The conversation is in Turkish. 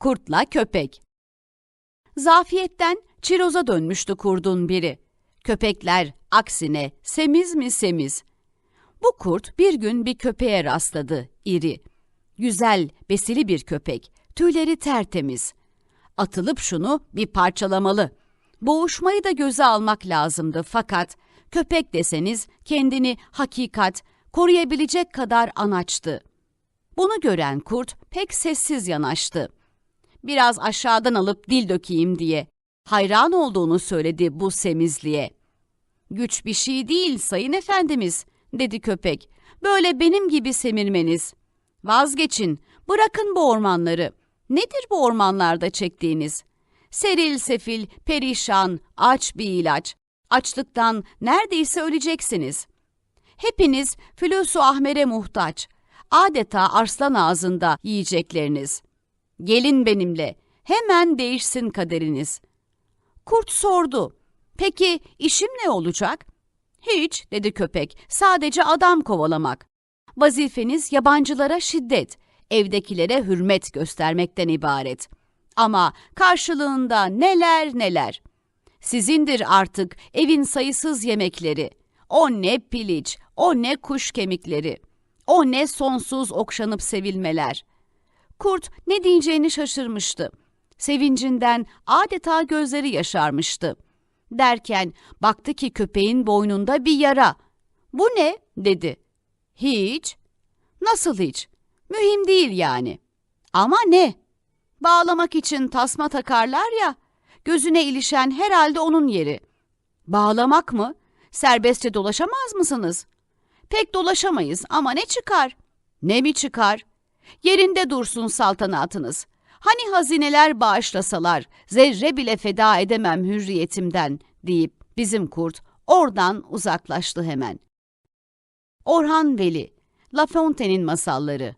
Kurtla köpek. Zafiyetten çiroza dönmüştü kurdun biri. Köpekler aksine semiz mi semiz. Bu kurt bir gün bir köpeğe rastladı, iri. Güzel, besili bir köpek, tüyleri tertemiz. Atılıp şunu bir parçalamalı. Boğuşmayı da göze almak lazımdı fakat köpek deseniz kendini hakikat, koruyabilecek kadar anaçtı. Bunu gören kurt pek sessiz yanaştı. Biraz aşağıdan alıp dil dökeyim diye. Hayran olduğunu söyledi bu semizliğe. Güç bir şey değil sayın efendimiz, dedi köpek. Böyle benim gibi semirmeniz. Vazgeçin, bırakın bu ormanları. Nedir bu ormanlarda çektiğiniz? Seril sefil, perişan, aç bir ilaç. Açlıktan neredeyse öleceksiniz. Hepiniz Fülüsü Ahmer'e muhtaç. Adeta arslan ağzında yiyecekleriniz. Gelin benimle, hemen değişsin kaderiniz. Kurt sordu. Peki işim ne olacak? Hiç, dedi köpek, sadece adam kovalamak. Vazifeniz yabancılara şiddet, evdekilere hürmet göstermekten ibaret. Ama karşılığında neler neler. Sizindir artık evin sayısız yemekleri. O ne piliç, o ne kuş kemikleri. O ne sonsuz okşanıp sevilmeler. Kurt ne diyeceğini şaşırmıştı. Sevincinden adeta gözleri yaşarmıştı. Derken baktı ki köpeğin boynunda bir yara. Bu ne? dedi. Hiç. Nasıl hiç? Mühim değil yani. Ama ne? Bağlamak için tasma takarlar ya. Gözüne ilişen herhalde onun yeri. Bağlamak mı? Serbestçe dolaşamaz mısınız? Pek dolaşamayız ama ne çıkar? Ne mi çıkar? Yerinde dursun saltanatınız. Hani hazineler bağışlasalar, zerre bile feda edemem hürriyetimden deyip bizim kurt oradan uzaklaştı hemen. Orhan Veli, La Fontaine'in masalları